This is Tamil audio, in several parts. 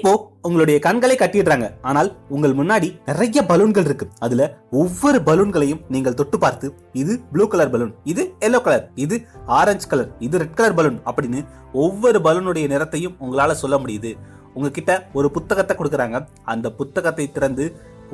இப்போ உங்களுடைய கண்களை கட்டிடுறாங்க. ஆனால் உங்கள் முன்னாடி நிறைய பலூன்கள் இருக்கு. அதுல ஒவ்வொரு பலூன்களையும் நீங்கள் தொட்டு பார்த்து இது ப்ளூ கலர் பலூன் இது எல்லோ கலர் இது ஆரஞ்சு கலர் இது ரெட் கலர் பலூன் அப்படின்னு ஒவ்வொரு பலூனுடைய நிறத்தையும் உங்களால சொல்ல முடியுது. உங்ககிட்ட ஒரு புத்தகத்தை கொடுக்குறாங்க. அந்த புத்தகத்தை திறந்து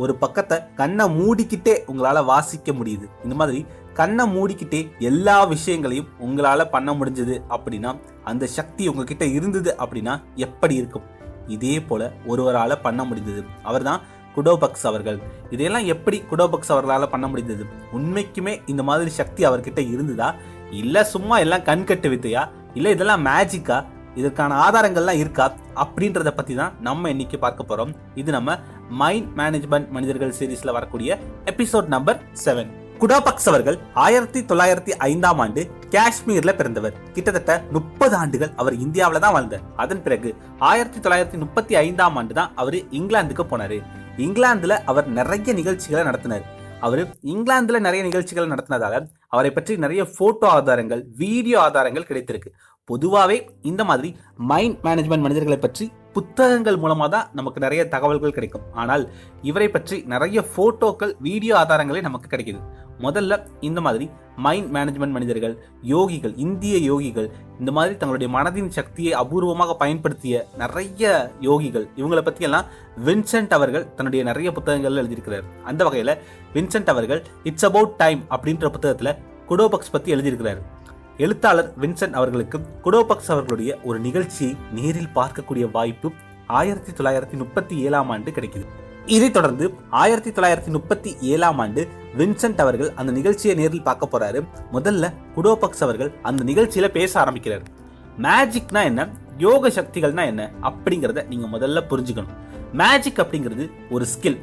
ஒரு பக்கத்தை கண்ணை மூடிக்கிட்டே உங்களால வாசிக்க முடியுது. இந்த மாதிரி கண்ணை மூடிக்கிட்டே எல்லா விஷயங்களையும் உங்களால பண்ண முடிஞ்சது அப்படின்னா அந்த சக்தி உங்ககிட்ட இருந்தது அப்படின்னா எப்படி இருக்கும்? இதே போல ஒருவரால் பண்ண முடிந்தது. அவர்தான் குடோபக்ஸ் அவர்கள். இதையெல்லாம் எப்படி குடோபக்ஸ் அவர்களால் பண்ண முடிந்தது? உண்மைக்குமே இந்த மாதிரி சக்தி அவர்கிட்ட இருந்ததா? இல்லை சும்மா எல்லாம் கண்கட்டு வித்தையா? இல்லை இதெல்லாம் மேஜிக்கா இதற்கான ஆதாரங்கள்லாம் இருக்கா? அப்படின்றத பற்றி தான் நம்ம இன்னைக்கு பார்க்க போகிறோம் இது நம்ம மைண்ட் மேனேஜ்மெண்ட் மனிதர்கள் சீரீஸில் வரக்கூடிய எபிசோட் நம்பர் செவன் குடாபக்ஸ் அவர்கள் ஆயிரத்தி தொள்ளாயிரத்தி ஐந்தாம் ஆண்டு காஷ்மீர்ல பிறந்தவர். கிட்டத்தட்ட முப்பது ஆண்டுகள் அவர் இந்தியாவில தான் வாழ்ந்தார். அதன் பிறகு ஆயிரத்தி தொள்ளாயிரத்தி முப்பத்தி ஐந்தாம் ஆண்டு தான் அவர் இங்கிலாந்துக்கு போனாரு. இங்கிலாந்துல அவர் நிறைய நிகழ்ச்சிகளை நடத்தினார். அவர் இங்கிலாந்துல நிறைய நிகழ்ச்சிகள் நடத்தினதால அவரை பற்றி நிறைய போட்டோ ஆதாரங்கள் வீடியோ ஆதாரங்கள் கிடைத்திருக்கு. பொதுவாகவே இந்த மாதிரி மைண்ட் மேனேஜ்மெண்ட் மனிதர்களை பற்றி புத்தகங்கள் மூலமாக தான் நமக்கு நிறைய தகவல்கள் கிடைக்கும். ஆனால் இவரை பற்றி நிறைய ஃபோட்டோக்கள் வீடியோ ஆதாரங்களே நமக்கு கிடைக்கிது. முதல்ல இந்த மாதிரி மைண்ட் மேனேஜ்மெண்ட் மனிதர்கள் யோகிகள் இந்திய யோகிகள் இந்த மாதிரி தங்களுடைய மனதின் சக்தியை அபூர்வமாக பயன்படுத்திய நிறைய யோகிகள் இவங்களை பற்றியெல்லாம் வின்சென்ட் அவர்கள் தன்னுடைய நிறைய புத்தகங்கள் எழுதியிருக்கிறார். அந்த வகையில் வின்சென்ட் அவர்கள் இட்ஸ் அபவுட் டைம் அப்படின்ற புத்தகத்தில் குடோபக்ஸ் பற்றி எழுதியிருக்கிறார். எழுத்தாளர் வின்சென்ட் அவர்களுக்கு குடோபக்ஸ் அவர்களுடைய ஒரு நிகழ்ச்சியை நேரில் பார்க்கக்கூடிய வாய்ப்பு ஆயிரத்தி தொள்ளாயிரத்தி முப்பத்தி ஏழாம் ஆண்டு கிடைக்குது. இதைத் தொடர்ந்து ஆயிரத்தி தொள்ளாயிரத்தி முப்பத்தி ஏழாம் ஆண்டு வின்சென்ட் அவர்கள் அந்த நிகழ்ச்சியை நேரில் பார்க்க போறாரு. முதல்ல குடோபக்ஸ் அவர்கள் அந்த நிகழ்ச்சியில பேச ஆரம்பிக்கிறார். மேஜிக்னா என்ன? யோக சக்திகள்னா என்ன? அப்படிங்கிறத நீங்க முதல்ல புரிஞ்சுக்கணும். மேஜிக் அப்படிங்கிறது ஒரு ஸ்கில்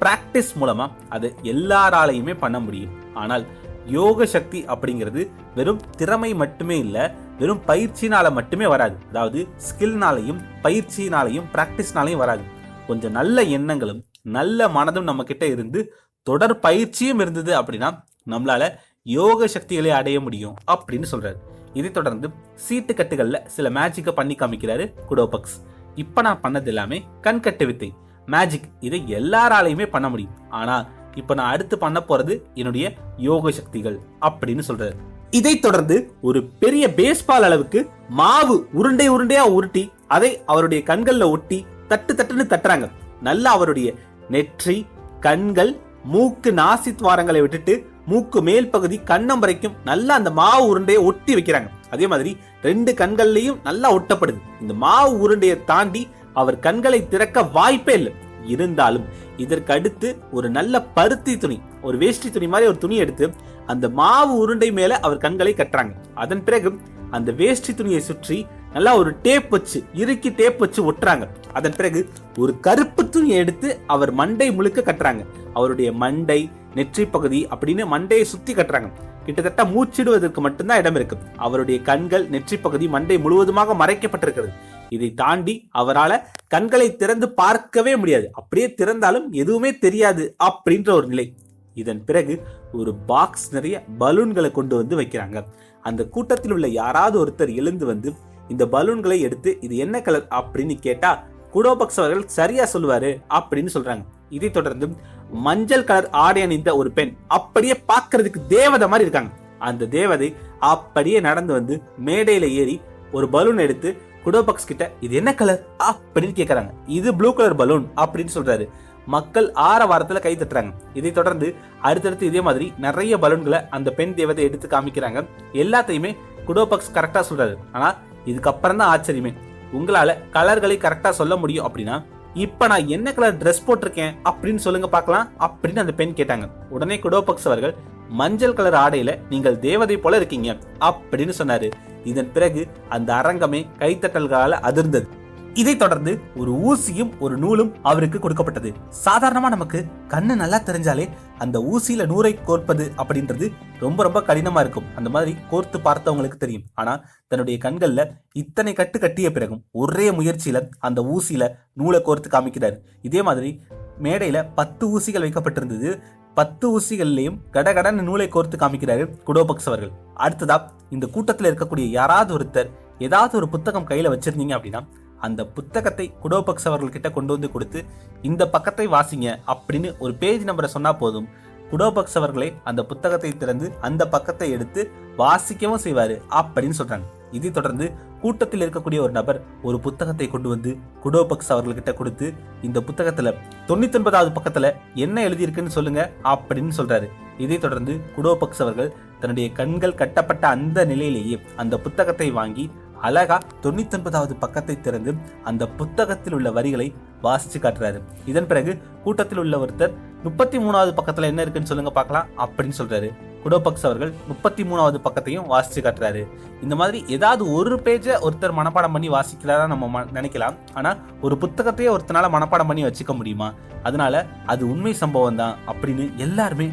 பிராக்டிஸ் மூலமா அது எல்லாராலையுமே பண்ண முடியும். ஆனால் யோக சக்தி அப்படிங்கிறது வெறும் திறமை மட்டுமே இல்லை வெறும் பயிற்சினால மட்டுமே வராது. அதாவது ஸ்கில்னாலையும் பயிற்சினாலையும் ப்ராக்டிஸ்னாலையும் வராது. கொஞ்சம் நல்ல எண்ணங்களும் நல்ல மனதும் நம்ம கிட்ட இருந்து தொடர் பயிற்சியும் இருந்தது அப்படின்னா நம்மளால யோக சக்திகளை அடைய முடியும் அப்படின்னு சொல்றாரு. இதை தொடர்ந்து சீட்டு கட்டுகளில் சில மேஜிக்கை பண்ணி காமிக்கிறாரு குடோபக்ஸ். இப்போ நான் பண்ணது எல்லாமே கண்கட்டு வித்தை. மேஜிக் இதை எல்லாராலையுமே பண்ண முடியும். ஆனால் இப்போ நான் அடுத்து பண்ண போறது என்னுடைய யோக சக்திகள் அப்படின்னு சொல்றாரு. இதைத் தொடர்ந்து ஒரு பெரிய பேஸ்பால் அளவுக்கு மாவு உருண்டை உருண்டையா உருட்டி அதை அவருடைய கண்கள்ல ஒட்டி தட்டு தட்டுன்னு தட்டுறாங்க. நல்லா அவருடைய நெற்றி கண்கள் மூக்கு நாசி துவாரங்களை விட்டுட்டு மூக்கு மேல் பகுதி கண்ணம் வரைக்கும் நல்லா அந்த மாவு உருண்டையை ஒட்டி வைக்கிறாங்க. அதே மாதிரி ரெண்டு கண்கள்லையும் நல்லா ஒட்டப்படுது. இந்த மாவு உருண்டையை தாண்டி அவர் கண்களை திறக்க வாய்ப்பே இல்லை. இருந்தாலும் இதற்கு அடுத்து ஒரு நல்ல பருத்தி துணி ஒரு வேஷ்டி துணி மாதிரி ஒரு துணி எடுத்து அந்த மாவு உருண்டை மேல அவர் கண்களை கட்டுறாங்க. அதன் பிறகு அந்த வேஷ்டி துணியை சுற்றி நல்லா ஒரு டேப் வச்சு இறுக்கி டேப் வச்சு ஒட்டுறாங்க. அதன் பிறகு ஒரு கருப்பு துணியை எடுத்து அவர் மண்டை முழுக்க கட்டுறாங்க. அவருடைய மண்டை நெற்றி பகுதி அப்படின்னு மண்டையை சுத்தி கட்டுறாங்க. கிட்டத்தட்ட மூச்சிடுவதற்கு மட்டும்தான் இடம் இருக்கு. அவருடைய கண்கள் நெற்றி பகுதி மண்டை முழுவதுமாக மறைக்கப்பட்டிருக்கிறது. இதை தாண்டி அவரால் கண்களை திறந்து பார்க்கவே முடியாது. அப்படியே திறந்தாலும் எதுவுமே தெரியாது அப்படின்ற ஒரு நிலை. இதன் பிறகு ஒரு பாக்ஸ் நிறைய பலூன்களை கொண்டு வந்து வைக்கிறாங்க. அந்த கூட்டத்தில் உள்ள யாராவது ஒருத்தர் எழுந்து வந்து இந்த பலூன்களை எடுத்து இது என்ன கலர் அப்படின்னு கேட்டா குடோபக்ஸ் அவர்கள் சரியா சொல்லுவாரு அப்படின்னு சொல்றாங்க. இதை தொடர்ந்து மஞ்சள் கலர் ஆடை அணிந்த ஒரு பெண் அப்படியே பார்க்கறதுக்கு தேவதை மாதிரி இருக்காங்க. அந்த தேவதை அப்படியே நடந்து வந்து மேடையில ஏறி ஒரு பலூன் எடுத்து குடோபக்ஸ் கிட்ட இது என்ன கலர் அப்படின்னு கேக்குறாங்க. இது ப்ளூ கலர் பலூன் அப்படின்னு சொல்றாரு. மக்கள் ஆற வாரத்துல கை தட்டுறாங்க. இதை தொடர்ந்து அடுத்தடுத்து இதே மாதிரி நிறைய பலூன்களை அந்த பெண் தேவதை எடுத்து காமிக்கிறாங்க. எல்லாத்தையுமே குடோபக்ஸ் கரெக்டா சொல்றாரு. ஆனா இதுக்கப்புறம் தான் ஆச்சரியமே. உங்களால கலர்களை கரெக்டா சொல்ல முடியும் அப்படின்னா இப்ப நான் என்ன கலர் ட்ரெஸ் போட்டிருக்கேன்? அப்படின்னு சொல்லுங்க பார்க்கலாம் அப்படின்னு அந்த பெண் கேட்டாங்க. உடனே குடோபக்ஸ் அவர்கள் மஞ்சள் கலர் ஆடையில நீங்கள் தேவதை போல இருக்கீங்க அப்படின்னு சொன்னாரு. இதன் பிறகு அந்த அரங்கமே கைத்தட்டல்களால் அதிர்ந்தது. இதைத் தொடர்ந்து ஒரு ஊசியும் ஒரு நூலும் அவருக்கு கொடுக்கப்பட்டது. சாதாரணமா நமக்கு கண்ணு நல்லா தெரிஞ்சாலே அந்த ஊசியில நூரை கோர்ப்பது அப்படின்றது ரொம்ப ரொம்ப கடினமா இருக்கும். அந்த மாதிரி கோர்த்து பார்த்தவங்களுக்கு தெரியும். ஆனா தன்னுடைய கண்கள்ல இத்தனை கட்டு கட்டிய பிறகும் ஒரே முயற்சியில அந்த ஊசியில நூலை கோர்த்து காமிக்கிறார். இதே மாதிரி மேடையில பத்து ஊசிகள் வைக்கப்பட்டிருந்தது. பத்து ஊசிகள்லையும் கடகடன்னு நூலை கோர்த்து காமிக்கிறாரு குடோபக்ஸ் அவர்கள். அடுத்ததா இந்த கூட்டத்தில் இருக்கக்கூடிய யாராவது ஒருத்தர் ஏதாவது ஒரு புத்தகம் கையில வச்சிருந்தீங்க அப்படின்னா அந்த புத்தகத்தை குடோபக்ஸ் அவர்கள்கிட்ட கொண்டு வந்து கொடுத்து இந்த பக்கத்தை வாசிங்க அப்படின்னு ஒரு பேஜ் நம்பரை சொன்னா போதும் குடோபக்ஸ் அவர்களே அந்த புத்தகத்தை திறந்து அந்த பக்கத்தை எடுத்து வாசிக்கவும் செய்வாரு அப்படின்னு சொல்றாங்க. இதை தொடர்ந்து கூட்டத்தில் இருக்கக்கூடிய ஒரு நபர் ஒரு புத்தகத்தை கொண்டு வந்து குடோபக்ஸ் அவர்கள்கிட்ட கொடுத்து இந்த புத்தகத்துல தொண்ணூத்தி ஒன்பதாவது பக்கத்துல என்ன எழுதியிருக்குன்னு சொல்லுங்க அப்படின்னு சொல்றாரு. இதை தொடர்ந்து குடோபக்ஸ் அவர்கள் தன்னுடைய கண்கள் கட்டப்பட்ட அந்த நிலையிலேயே அந்த புத்தகத்தை வாங்கி அழகா தொண்ணூத்தி ஒன்பதாவது பக்கத்தை திறந்து அந்த புத்தகத்தில் உள்ள வரிகளை வாசிச்சு காட்டுறாரு. இதன் பிறகு கூட்டத்தில் உள்ள ஒருத்தர் முப்பத்தி மூணாவது பக்கத்துல என்ன இருக்குன்னு சொல்லுங்க பார்க்கலாம் அப்படின்னு சொல்றாரு. குடோபக்ஸ் அவர்கள் முப்பத்தி மூணாவது பக்கத்தையும் வாசித்து காட்டுறாரு. இந்த மாதிரி ஏதாவது ஒரு பேஜை ஒருத்தர் மனப்பாடம் பண்ணி வாசிக்கிறாரா நம்ம நினைக்கலாம். ஆனால் ஒரு புத்தகத்தையே ஒருத்தனால மனப்பாடம் பண்ணி வச்சுக்க முடியுமா? அதனால அது உண்மை சம்பவம் தான் அப்படின்னு எல்லாருமே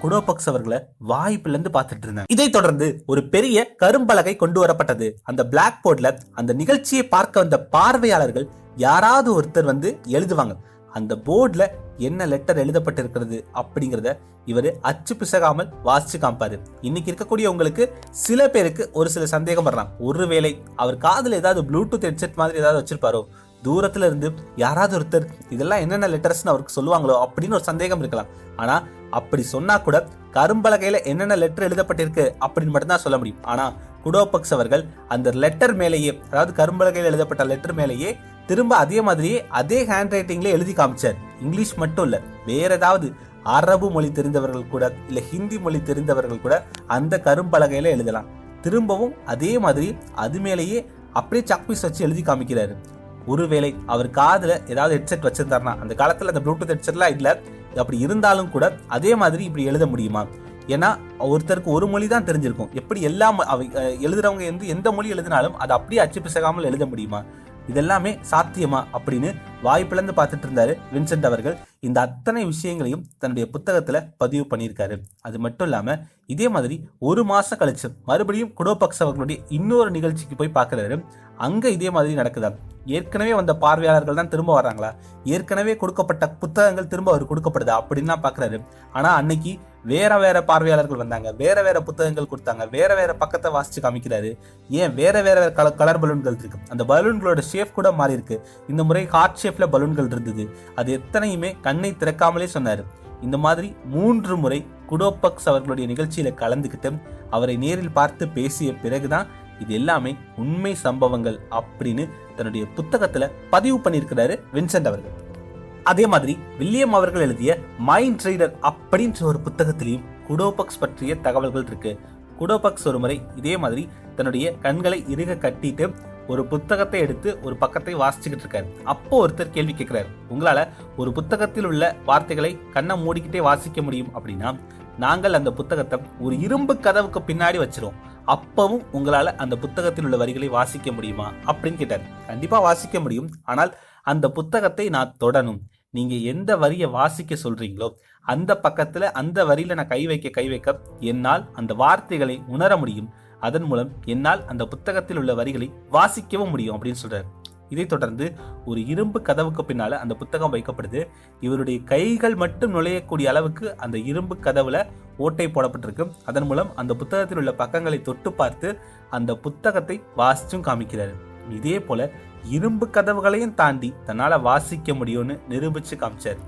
குடோபக்ஸ் அவர்களை வாய்ப்பிலிருந்து பார்த்துட்டு இருந்தாங்க. இதைத் தொடர்ந்து ஒரு பெரிய கரும்பலகை கொண்டு வரப்பட்டது. அந்த பிளாக் போர்ட்ல அந்த நிகழ்ச்சியை பார்க்க வந்த பார்வையாளர்கள் யாராவது ஒருத்தர் வந்து எழுதுவாங்க. அந்த போர்டில் என்ன லெட்டர் எழுதப்பட்டிருக்கிறது அப்படிங்கிறத இவர் அச்சு பிசகாமல் வாசிச்சு காமிப்பாரு. இன்னைக்கு இருக்கக்கூடிய உங்களுக்கு சில பேருக்கு ஒரு சில சந்தேகம் வரலாம். ஒருவேளை அவர் காதில் ஏதாவது ப்ளூடூத் ஹெட்செட் மாதிரி ஏதாவது வச்சிருப்பாரோ? தூரத்துல இருந்து யாராவது ஒருத்தர் இதெல்லாம் என்னென்ன லெட்டர்ஸ்னு அவருக்கு சொல்லுவாங்களோ அப்படின்னு ஒரு சந்தேகம் இருக்கலாம். ஆனா அப்படி சொன்னா கூட கரும்பலகையில என்னென்ன லெட்டர் எழுதப்பட்டிருக்கு அப்படின்னு மட்டும்தான் சொல்ல முடியும். ஆனா குடோபக்ஸ் அவர்கள் அந்த லெட்டர் மேலேயே அதாவது கரும்பலகையில் எழுதப்பட்ட லெட்டர் மேலேயே திரும்ப அதே மாதிரியே அதே ஹேண்ட் ரைட்டிங்ல எழுதி காமிச்சார். இங்கிலீஷ் மட்டும் இல்ல வேற ஏதாவது அரபு மொழி தெரிந்தவர்கள் கூட இல்ல ஹிந்தி மொழி தெரிந்தவர்கள் கூட அந்த கரும்பலகையில எழுதலாம். திரும்பவும் அதே மாதிரி அது மேலேயே அப்படியே சக்பீஸ் வச்சு எழுதி காமிக்கிறாரு. ஒருவேளை அவர் காதில் ஏதாவது ஹெட்செட் வச்சிருந்தாருன்னா அந்த காலத்தில் அந்த ப்ளூடூத் ஹெட்செட்லாம் இல்லை அப்படி இருந்தாலும் கூட அதே மாதிரி இப்படி எழுத முடியுமா? ஏன்னா ஒருத்தருக்கு ஒரு மொழி தான் தெரிஞ்சிருக்கும். எப்படி எல்லா எழுதுறவங்க வந்து எந்த மொழி எழுதினாலும் அதை அப்படியே அச்சு பிசகாமல் எழுத முடியுமா? இதெல்லாமே சாத்தியமா அப்படின்னு வாய்ப்பிழந்து பார்த்துட்டு இருந்தாரு வின்சென்ட் அவர்கள். இந்த அத்தனை விஷயங்களையும் தன்னுடைய புத்தகத்துல பதிவு பண்ணியிருக்காரு. அது மட்டும் இல்லாம இதே மாதிரி ஒரு மாசம் கழிச்சு மறுபடியும் குடோபக்ஸ் அவர்களுடைய இன்னொரு நிகழ்ச்சிக்கு போய் பார்க்குறாரு. அங்க இதே மாதிரி நடக்குதா? ஏற்கனவே வந்த பார்வையாளர்கள் தான் திரும்ப வராங்களா ஏற்கனவே கொடுக்கப்பட்ட புத்தகங்கள் திரும்ப அவர் கொடுக்கப்படுதா? அப்படின்னு தான் பாக்குறாரு ஆனா அன்னைக்கு வேற வேற பார்வையாளர்கள் வந்தாங்க வேற வேற புத்தகங்கள் கொடுத்தாங்க வேற வேற பக்கத்தை வாசிச்சு காமிக்கிறாரு. ஏன் வேற வேற கலர் கலர் பலூன்கள் இருக்கு. அந்த பலூன்களோட ஷேப் கூட மாறி இருக்கு. இந்த முறை ஹார்ட் ஷேப்ல பலூன்கள் இருந்தது. அது எத்தனையுமே கண்ணை திறக்காமலே சொன்னார். இந்த மாதிரி மூன்று முறை குடோபக்ஸ் அவர்களுடைய நிகழ்ச்சியில கலந்துக்கிட்டு அவரை நேரில் பார்த்து பேசிய பிறகுதான் இது எல்லாமே உண்மை சம்பவங்கள் அப்படின்னு தன்னுடைய புத்தகத்துல பதிவு பண்ணியிருக்கிறாரு வின்சென்ட் அவர்கள். அதே மாதிரி வில்லியம் அவர்கள் எழுதிய மைண்ட் ரீடர் அப்படின்ற ஒரு புத்தகத்திலையும் குடோபக்ஸ் பற்றிய தகவல்கள் இருக்கு. குடோபக்ஸ் ஒரு முறை இதே மாதிரி தன்னுடைய கண்களை இறுக கட்டிட்டு ஒரு புத்தகத்தை எடுத்து ஒரு பக்கத்தை வாசிச்சுக்கிட்டு இருக்காரு. அப்போ ஒருத்தர் கேள்வி கேட்கிறாரு உங்களால ஒரு புத்தகத்தில் உள்ள வார்த்தைகளை கண்ணை மூடிக்கிட்டே வாசிக்க முடியும் அப்படின்னா நாங்கள் அந்த புத்தகத்தை ஒரு இரும்பு கதவுக்கு பின்னாடி வச்சிரும் அப்பவும் உங்களால அந்த புத்தகத்தில் உள்ள வரிகளை வாசிக்க முடியுமா? அப்படின்னு கேட்டார். கண்டிப்பா வாசிக்க முடியும். ஆனால் அந்த புத்தகத்தை நான் தொடணும். நீங்கள் எந்த வரியை வாசிக்க சொல்கிறீங்களோ அந்த பக்கத்தில் அந்த வரியில் நான் கை வைக்க கை வைக்க என்னால் அந்த வார்த்தைகளை உணர முடியும். அதன் மூலம் என்னால் அந்த புத்தகத்தில் உள்ள வரிகளை வாசிக்கவும் முடியும் அப்படின்னு சொல்கிறார் இதைத் தொடர்ந்து ஒரு இரும்பு கதவுக்கு பின்னால் அந்த புத்தகம் வைக்கப்படுது. இவருடைய கைகள் மட்டும் நுழையக்கூடிய அளவுக்கு அந்த இரும்பு கதவுல ஓட்டை போடப்பட்டிருக்கு. அதன் மூலம் அந்த புத்தகத்தில் உள்ள பக்கங்களை தொட்டு பார்த்து அந்த புத்தகத்தை வாசிச்சும் காமிக்கிறார். இதே போல இரும்பு கதவுகளையும் தாண்டி தன்னால் வாசிக்க முடியும்னு நிரூபித்து காமிச்சார்.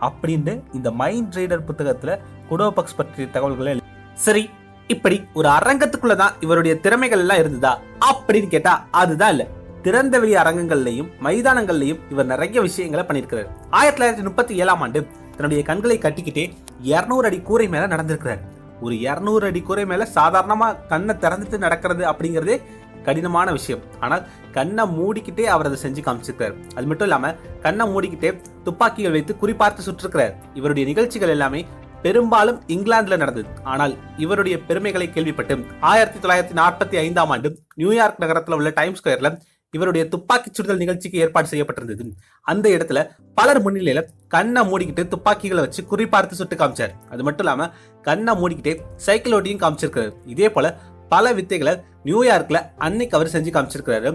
அப்படின்னு இந்த மைண்ட் ரீடர் புத்தகத்தில் குடோபக்ஸ் பற்றிய தகவல்களை சரி இப்படி ஒரு அரங்கத்துக்குள்ள தான் இவருடைய திறமைகள் எல்லாம் இருந்ததா? அப்படின்னு கேட்டா அதுதான் இல்ல. திறந்த வெளி அரங்கங்கள்லையும் மைதானங்கள்லையும் இவர் நிறைய விஷயங்களை பண்ணியிருக்கிறார். ஆயிரத்தி தொள்ளாயிரத்தி முப்பத்தி ஏழாம் ஆண்டு தன்னுடைய கண்களை கட்டிக்கிட்டே 200 அடி கூரை மேல நடந்திருக்கிறார். ஒரு 200 அடி கூரை மேல சாதாரணமா கண்ணை திறந்துட்டு நடக்கிறது அப்படிங்கிறதே கடினமான விஷயம். ஆனால் கண்ணை மூடிக்கிட்டே அவர் அதை செஞ்சு காமிச்சிருக்காரு. அது மட்டும் இல்லாமல் கண்ணை மூடிக்கிட்டே துப்பாக்கிகள் வைத்து குறிப்பார்த்து சுற்றிருக்கிறார் இவருடைய நிகழ்ச்சிகள் எல்லாமே பெரும்பாலும் இங்கிலாந்துல நடந்தது. ஆனால் இவருடைய பெருமைகளை கேள்விப்பட்டு ஆயிரத்தி தொள்ளாயிரத்தி நாற்பத்தி ஐந்தாம் ஆண்டு நியூயார்க் நகரத்தில் உள்ள டைம் ஸ்கொயர்ல இவருடைய துப்பாக்கி சுடுதல் நிகழ்ச்சிக்கு ஏற்பாடு செய்யப்பட்டிருந்தது. அந்த இடத்துல பலர் முன்னிலையில கண்ணை மூடிக்கிட்டு துப்பாக்கிகளை வச்சு குறிப்பார்த்து சுட்டு காமிச்சார். அது மட்டும் இல்லாம கண்ணை மூடிக்கிட்டே சைக்கிள் ஓட்டியும் காமிச்சிருக்காரு. இதே போல பல வித்தைகளை நியூயார்க்ல அன்னைக்கு அவர் செஞ்சு காமிச்சிருக்கிறாரு.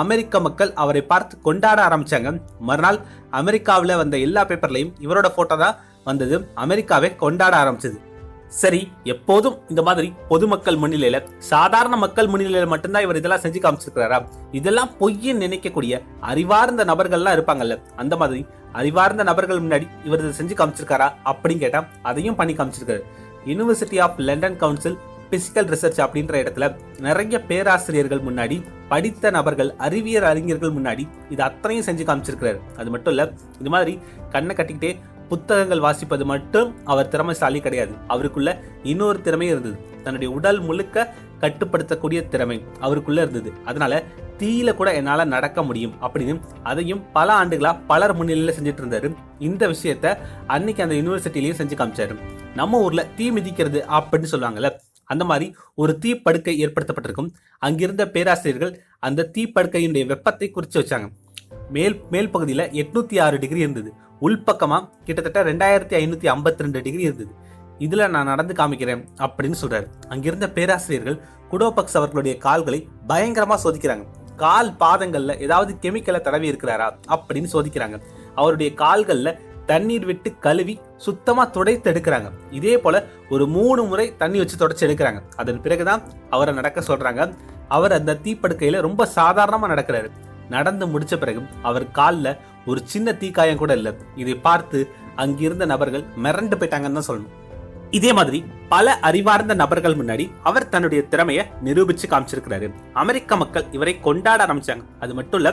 அமெரிக்க மக்கள் அவரை பார்த்து கொண்டாட ஆரம்பிச்சாங்க. மறுநாள் அமெரிக்காவில் வந்த எல்லா பேப்பர்லையும் இவரோட போட்டோ தான் வந்தது. அமெரிக்காவை கொண்டாட ஆரம்பிச்சது. சரி எப்போதும் இந்த மாதிரி பொதுமக்கள் முன்னிலையில சாதாரண மக்கள் முன்னிலையில மட்டும்தான் இவர் இதெல்லாம் செஞ்சு காமிச்சிருக்கிறாரா? இதெல்லாம் பொய்ன்னு நினைக்கக்கூடிய அறிவார்ந்த நபர்கள்லாம் இருப்பாங்கல்ல அந்த மாதிரி அறிவார்ந்த நபர்கள் முன்னாடி இவர் இதை செஞ்சு காமிச்சிருக்காரா அப்படின்னு கேட்டா அதையும் பண்ணி காமிச்சிருக்காரு. University of London council physical research அப்படின்ற இடத்துல நிறைய பேராசிரியர்கள் முன்னாடி படித்த நபர்கள் அறிவியல் அறிஞர்கள் முன்னாடி இது அத்தனையும் செஞ்சு காமிச்சிருக்கிறாரு. அது மட்டும் இல்லை இது மாதிரி கண்ணை கட்டிக்கிட்டே புத்தகங்கள் வாசிப்பது மட்டும் அவர் திறமைசாலி கிடையாது. அவருக்குள்ள இன்னொரு திறமை இருந்தது. தன்னுடைய உடல் முழுக்க கட்டுப்படுத்தக்கூடிய திறமை அவருக்குள்ள இருந்தது. அதனால தீயில கூட என்னால் நடக்க முடியும் அப்படின்னு அதையும் பல ஆண்டுகளாக பலர் முன்னிலையில் செஞ்சுட்டு இருந்தாரு. இந்த விஷயத்த அன்னைக்கு அந்த யூனிவர்சிட்டிலையும் செஞ்சு காமிச்சாரு. நம்ம ஊர்ல தீ மிதிக்கிறது அப்படின்னு சொல்லுவாங்கல்ல அந்த மாதிரி ஒரு தீப்படுக்கை ஏற்படுத்தப்பட்டிருக்கும். அங்கிருந்த பேராசிரியர்கள் அந்த தீப்படுக்கையினுடைய வெப்பத்தை குறிச்சு வச்சாங்க. மேல் மேல் பகுதியில் எட்நூத்தி ஆறு டிகிரி இருந்தது. உள்பக்கமா கிட்டத்தட்ட ரெண்டாயிரத்தி ஐநூத்தி ஐம்பத்தி ரெண்டு டிகிரி இருந்தது. இதுல நான் நடந்து காமிக்கிறேன் அப்படின்னு சொல்றாரு. அங்கிருந்த பேராசிரியர்கள் குடோபக்ஸ் அவர்களுடைய கால்களை பயங்கரமா சோதிக்கிறாங்க. கால் பாதங்கள்ல ஏதாவது கெமிக்கலை தடவி இருக்கிறாரா அப்படின்னு சோதிக்கிறாங்க. அவருடைய கால்கள்ல தண்ணீர் விட்டு கழுவி சுத்தமா துடைத்து எடுக்கிறாங்க. இதே போல ஒரு மூணு முறை தண்ணி வச்சு தொடச்சி எடுக்கிறாங்க. அதன் பிறகுதான் அவரை நடக்க சொல்றாங்க. அவர் அந்த தீப்படுக்கையில் ரொம்ப சாதாரணமா நடக்கிறாரு. நடந்து முடிச்ச பிறகு அவர் காலில் ஒரு சின்ன தீக்காயம் கூட இல்லை. இதை பார்த்து அங்கிருந்த நபர்கள் மிரண்டு போயிட்டாங்கன்னு தான் சொல்லணும். இதே மாதிரி பல அறிவார்ந்த நபர்கள் முன்னாடி அவர் தன்னுடைய திறமையை நிரூபிச்சு காமிச்சிருக்கிறாரு. அமெரிக்க மக்கள் இவரை கொண்டாட ஆரம்பிச்சாங்க. அது மட்டும் இல்ல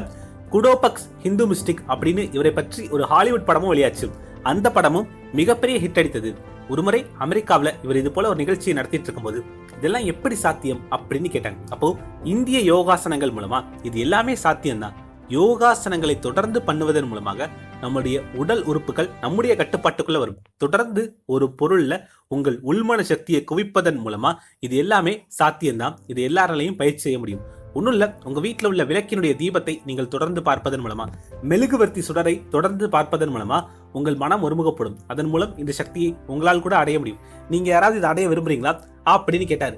குடோபக்ஸ் ஹிந்து மிஸ்டிக் அப்படின்னு இவரை பற்றி ஒரு ஹாலிவுட் படமும் வெளியாச்சு. அந்த படமும் மிகப்பெரிய ஹிட் அடித்தது. ஒருமுறை அமெரிக்காவில் இவர் இது போல ஒரு நிகழ்ச்சியை நடத்திட்டு இருக்கும்போது இதெல்லாம் எப்படி சாத்தியம்? அப்படின்னு கேட்டாங்க. அப்போ இந்திய யோகாசனங்கள் மூலமா இது எல்லாமே சாத்தியம்தான். யோகாசனங்களை தொடர்ந்து பண்ணுவதன் மூலமாக நம்முடைய உடல் உறுப்புகள் நம்முடைய கட்டுப்பாட்டுக்குள்ள வரும். தொடர்ந்து ஒரு பொருள்ல உங்கள் உள்மன சக்தியை குவிப்பதன் மூலமா இது எல்லாமே சாத்தியம்தான். இது எல்லாராலையும் பயிற்சி செய்ய முடியும். ஒன்றும் இல்லை உங்கள் வீட்டில் உள்ள விளக்கினுடைய தீபத்தை நீங்கள் தொடர்ந்து பார்ப்பதன் மூலமா மெழுகுவர்த்தி சுடரை தொடர்ந்து பார்ப்பதன் மூலமா உங்கள் மனம் ஒருமுகப்படும். அதன் மூலம் இந்த சக்தியை உங்களால் கூட அடைய முடியும். நீங்க யாராவது இதை அடைய விரும்புறீங்களா? அப்படின்னு கேட்டாரு.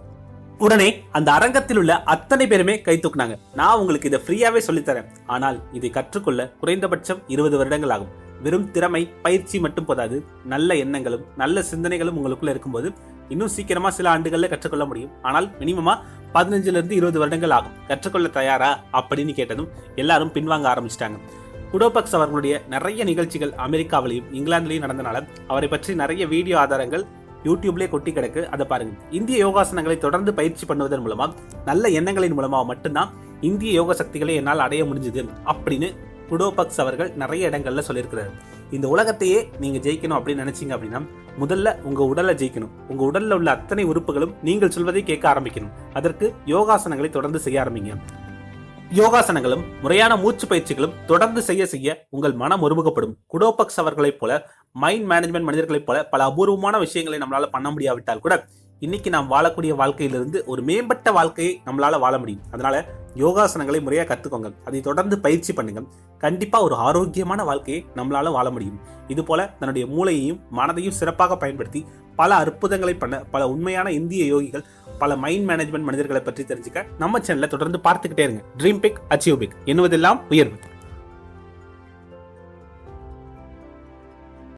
உடனே அந்த அரங்கத்தில் உள்ள அத்தனை பேருமே கை தூக்குனாங்க. நான் உங்களுக்கு இதை ஃப்ரீயாவே சொல்லித்தரேன். ஆனால் இதை கற்றுக்கொள்ள குறைந்தபட்சம் இருபது வருடங்கள் ஆகும். வெறும் திறமை பயிற்சி மட்டும் போதாது. நல்ல எண்ணங்களும் நல்ல சிந்தனைகளும் உங்களுக்குள்ள இருக்கும்போது இன்னும் சீக்கிரமா சில ஆண்டுகள்ல கற்றுக்கொள்ள முடியும். ஆனால் மினிமமா பதினஞ்சுல இருந்து இருபது வருடங்கள் ஆகும். கற்றுக்கொள்ள தயாரா அப்படின்னு கேட்டதும் எல்லாரும் பின்வாங்க ஆரம்பிச்சிட்டாங்க. குடோபக்ஸ் அவர்களுடைய நிறைய நிகழ்ச்சிகள் அமெரிக்காவிலையும் இங்கிலாந்துலையும் நடந்தனால அவரை பற்றி நிறைய வீடியோ ஆதாரங்கள் யூடியூப்லேயே கொட்டி கிடக்கு. அதை பாருங்க. இந்திய யோகாசனங்களை தொடர்ந்து பயிற்சி பண்ணுவதன் மூலமா நல்ல எண்ணங்களின் மூலமா மட்டும்தான் இந்திய யோக சக்திகளை என்னால் அடைய முடிஞ்சது அப்படின்னு குடோபக்ஸ் அவர்கள் நிறைய இடங்கள்ல சொல்லியிருக்கிறார். இந்த உலகத்தையே நீங்கள் ஜெயிக்கணும் அப்படின்னு நினைச்சீங்க அப்படின்னா முதல்ல உங்கள் உடலை ஜெயிக்கணும். உங்கள் உடலில் உள்ள அத்தனை உறுப்புகளும் நீங்கள் சொல்வதை கேட்க ஆரம்பிக்கணும். அதற்கு யோகாசனங்களை தொடர்ந்து செய்ய ஆரம்பிங்க. யோகாசனங்களும் முறையான மூச்சு பயிற்சிகளும் தொடர்ந்து செய்ய செய்ய உங்கள் மனம் ஒருமுகப்படும். குடோபக்ஸ் அவர்களைப் போல மைண்ட் மேனேஜ்மெண்ட் மனிதர்களைப் போல பல அபூர்வமான விஷயங்களை நம்மளால பண்ண முடியாவிட்டால் கூட இன்னைக்கு நாம் வாழக்கூடிய வாழ்க்கையிலிருந்து ஒரு மேம்பட்ட வாழ்க்கையை நம்மளால வாழ முடியும். அதனால யோகாசனங்களை முறையா கத்துக்கோங்க. அதை தொடர்ந்து பயிற்சி பண்ணுங்க. கண்டிப்பா ஒரு ஆரோக்கியமான வாழ்க்கையை நம்மளால வாழ முடியும். இது போல தன்னுடைய மூளையையும் மனதையும் சிறப்பாக பயன்படுத்தி பல அற்புதங்களை பண்ண பல உண்மையான இந்திய யோகிகள் பல மைண்ட் மேனேஜ்மெண்ட் மனிதர்களை பற்றி தெரிஞ்சுக்க நம்ம சேனலை தொடர்ந்து பார்த்துக்கிட்டே இருங்க. ட்ரீம் பிக் அச்சீவ் பிக் என்னுவதெல்லாம் உயர்வு.